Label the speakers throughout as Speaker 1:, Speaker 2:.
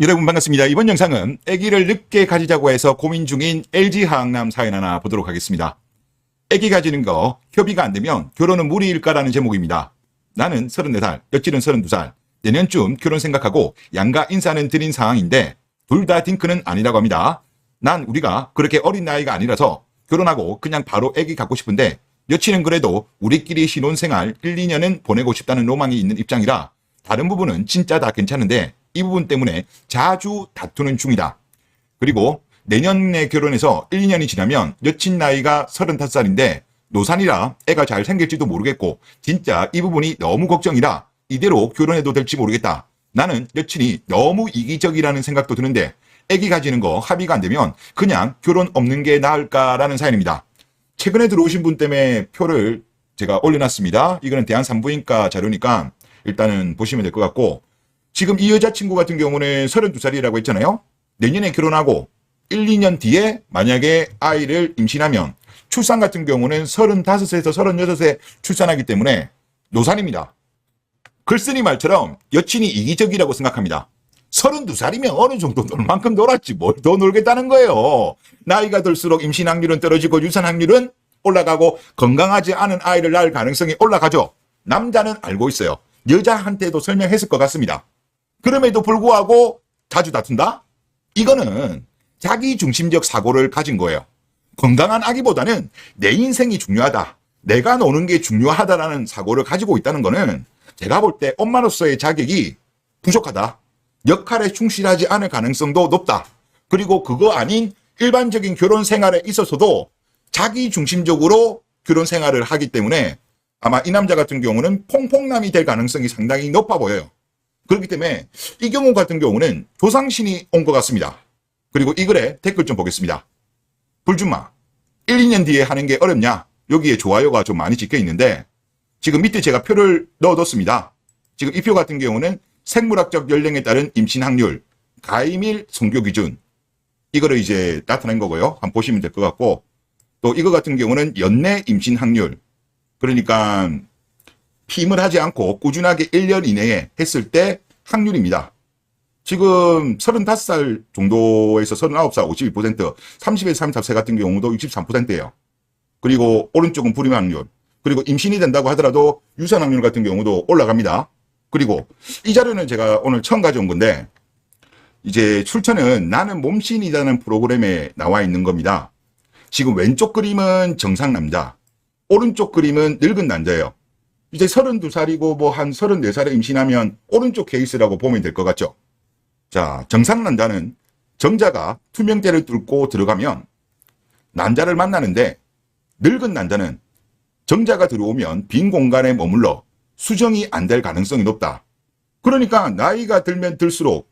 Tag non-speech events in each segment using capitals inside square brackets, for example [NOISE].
Speaker 1: 여러분 반갑습니다. 이번 영상은 아기를 늦게 가지자고 해서 고민 중인 LG 하항남 사연 하나 보도록 하겠습니다. 아기 가지는 거 협의가 안 되면 결혼은 무리일까라는 제목입니다. 나는 34살, 여친은 32살. 내년쯤 결혼 생각하고 양가 인사는 드린 상황인데 둘 다 딩크는 아니라고 합니다. 난 우리가 그렇게 어린 나이가 아니라서 결혼하고 그냥 바로 아기 갖고 싶은데 여친은 그래도 우리끼리 신혼생활 1, 2년은 보내고 싶다는 로망이 있는 입장이라 다른 부분은 진짜 다 괜찮은데 이 부분 때문에 자주 다투는 중이다. 그리고 내년에 결혼해서 1, 2년이 지나면 여친 나이가 35살인데 노산이라 애가 잘 생길지도 모르겠고 진짜 이 부분이 너무 걱정이라 이대로 결혼해도 될지 모르겠다. 나는 여친이 너무 이기적이라는 생각도 드는데 애기 가지는 거 합의가 안 되면 그냥 결혼 없는 게 나을까라는 사연입니다. 최근에 들어오신 분 때문에 표를 제가 올려놨습니다. 이거는 대한산부인과 자료니까 일단은 보시면 될 것 같고 지금 이 여자친구 같은 경우는 32살이라고 했잖아요. 내년에 결혼하고 1, 2년 뒤에 만약에 아이를 임신하면 출산 같은 경우는 35세에서 36세 출산하기 때문에 노산입니다. 글쓴이 말처럼 여친이 이기적이라고 생각합니다. 32살이면 어느 정도 놀 만큼 놀았지 뭘 더 놀겠다는 거예요. 나이가 들수록 임신 확률은 떨어지고 유산 확률은 올라가고 건강하지 않은 아이를 낳을 가능성이 올라가죠. 남자는 알고 있어요. 여자한테도 설명했을 것 같습니다. 그럼에도 불구하고 자주 다툰다? 이거는 자기 중심적 사고를 가진 거예요. 건강한 아기보다는 내 인생이 중요하다. 내가 노는 게 중요하다라는 사고를 가지고 있다는 거는 제가 볼 때 엄마로서의 자격이 부족하다. 역할에 충실하지 않을 가능성도 높다. 그리고 그거 아닌 일반적인 결혼 생활에 있어서도 자기 중심적으로 결혼 생활을 하기 때문에 아마 이 남자 같은 경우는 퐁퐁남이 될 가능성이 상당히 높아 보여요. 그렇기 때문에 이 경우 같은 경우는 조상신이 온 것 같습니다. 그리고 이 글에 댓글 좀 보겠습니다. 불준마 1, 2년 뒤에 하는 게 어렵냐? 여기에 좋아요가 좀 많이 찍혀 있는데 지금 밑에 제가 표를 넣어뒀습니다. 지금 이 표 같은 경우는 생물학적 연령에 따른 임신 확률, 가임일 성교 기준 이거를 이제 나타낸 거고요. 한번 보시면 될 것 같고 또 이거 같은 경우는 연내 임신 확률 그러니까 피임을 하지 않고 꾸준하게 1년 이내에 했을 때 확률입니다. 지금 35살 정도에서 39살 52%, 30에서 34세 같은 경우도 63%예요. 그리고 오른쪽은 불임 확률. 그리고 임신이 된다고 하더라도 유산 확률 같은 경우도 올라갑니다. 그리고 이 자료는 제가 오늘 처음 가져온 건데 이제 출처는 나는 몸신이라는 프로그램에 나와 있는 겁니다. 지금 왼쪽 그림은 정상 남자, 오른쪽 그림은 늙은 남자예요. 이제 32살이고 뭐 한 34살에 임신하면 오른쪽 케이스라고 보면 될 것 같죠. 자, 정상 남자는 정자가 투명대를 뚫고 들어가면 남자를 만나는데 늙은 남자는 정자가 들어오면 빈 공간에 머물러 수정이 안 될 가능성이 높다. 그러니까 나이가 들면 들수록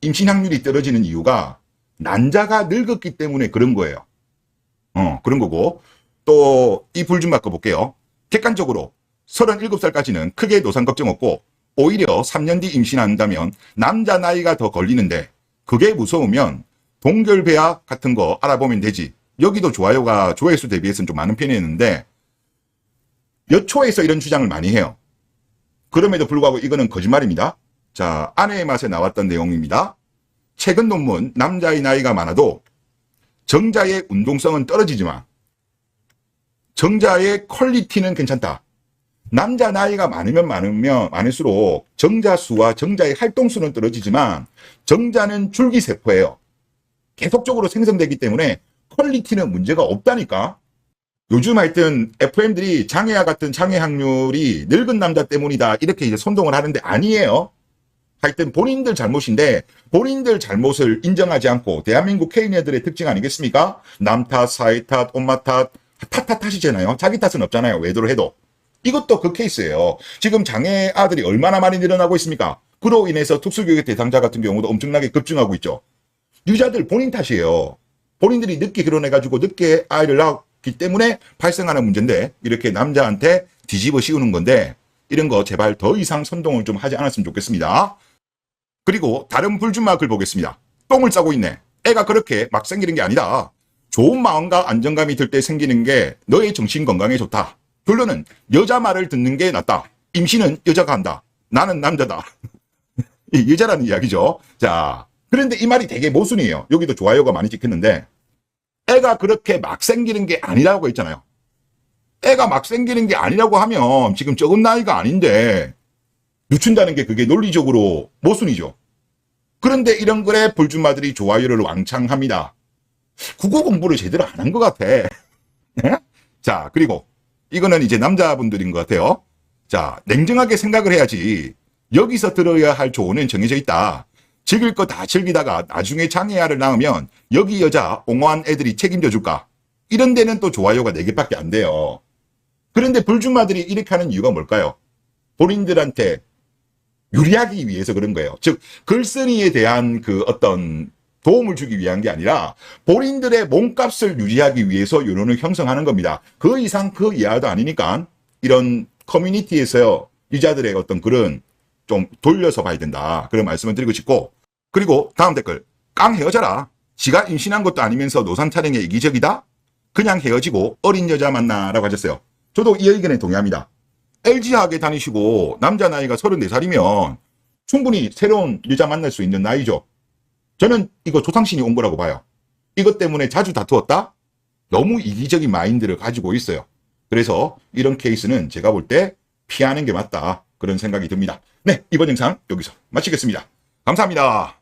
Speaker 1: 임신 확률이 떨어지는 이유가 난자가 늙었기 때문에 그런 거예요. 어, 그런 거고 또 이 불 좀 바꿔볼게요. 객관적으로 37살까지는 크게 노산 걱정 없고 오히려 3년 뒤 임신한다면 남자 나이가 더 걸리는데 그게 무서우면 동결배아 같은 거 알아보면 되지. 여기도 좋아요가 조회수 대비해서는 좀 많은 편이었는데 여초에서 이런 주장을 많이 해요. 그럼에도 불구하고 이거는 거짓말입니다. 자, 아내의 맛에 나왔던 내용입니다. 최근 논문 남자의 나이가 많아도 정자의 운동성은 떨어지지만 정자의 퀄리티는 괜찮다. 남자 나이가 많으면 많으면 많을수록 정자 수와 정자의 활동 수는 떨어지지만 정자는 줄기 세포예요. 계속적으로 생성되기 때문에 퀄리티는 문제가 없다니까. 요즘 하여튼 FM들이 장애아 같은 장애 확률이 늙은 남자 때문이다 이렇게 이제 선동을 하는데 아니에요. 하여튼 본인들 잘못인데 본인들 잘못을 인정하지 않고 대한민국 케이네들의 특징 아니겠습니까? 남 탓, 사회 탓, 엄마 탓, 탓탓 탓이잖아요. 자기 탓은 없잖아요. 외도를 해도. 이것도 그 케이스예요. 지금 장애 아들이 얼마나 많이 늘어나고 있습니까? 그로 인해서 특수교육 대상자 같은 경우도 엄청나게 급증하고 있죠. 유자들 본인 탓이에요. 본인들이 늦게 결혼해가지고 늦게 아이를 낳았기 때문에 발생하는 문제인데 이렇게 남자한테 뒤집어 씌우는 건데 이런 거 제발 더 이상 선동을 좀 하지 않았으면 좋겠습니다. 그리고 다른 불준마 글 보겠습니다. 똥을 싸고 있네. 애가 그렇게 막 생기는 게 아니다. 좋은 마음과 안정감이 들 때 생기는 게 너의 정신 건강에 좋다. 결론은 여자 말을 듣는 게 낫다. 임신은 여자가 한다. 나는 남자다. [LAUGHS] 이 여자라는 이야기죠. 자, 그런데 이 말이 되게 모순이에요. 여기도 좋아요가 많이 찍혔는데 애가 그렇게 막 생기는 게 아니라고 했잖아요. 애가 막 생기는 게 아니라고 하면 지금 적은 나이가 아닌데 늦춘다는 게 그게 논리적으로 모순이죠. 그런데 이런 글에 불주마들이 좋아요를 왕창 합니다. 국어 공부를 제대로 안 한 것 같아. 네? [LAUGHS] 자, 그리고 이거는 이제 남자분들인 것 같아요. 자, 냉정하게 생각을 해야지. 여기서 들어야 할 조언은 정해져 있다. 즐길 거 다 즐기다가 나중에 장애아를 낳으면 여기 여자 옹호한 애들이 책임져 줄까? 이런 데는 또 좋아요가 4개밖에 안 돼요. 그런데 불주마들이 이렇게 하는 이유가 뭘까요? 본인들한테 유리하기 위해서 그런 거예요. 즉, 글쓴이에 대한 그 어떤 도움을 주기 위한 게 아니라 본인들의 몸값을 유지하기 위해서 여론을 형성하는 겁니다. 그 이상 그 이하도 아니니까 이런 커뮤니티에서 유자들의 어떤 글은 좀 돌려서 봐야 된다. 그런 말씀을 드리고 싶고 그리고 다음 댓글 깡 헤어져라. 지가 임신한 것도 아니면서 노산 촬영에 이기적이다? 그냥 헤어지고 어린 여자 만나라고 하셨어요. 저도 이 의견에 동의합니다. LG학에 다니시고 남자 나이가 34살이면 충분히 새로운 여자 만날 수 있는 나이죠. 저는 이거 조상신이 온 거라고 봐요. 이것 때문에 자주 다투었다? 너무 이기적인 마인드를 가지고 있어요. 그래서 이런 케이스는 제가 볼 때 피하는 게 맞다. 그런 생각이 듭니다. 네, 이번 영상 여기서 마치겠습니다. 감사합니다.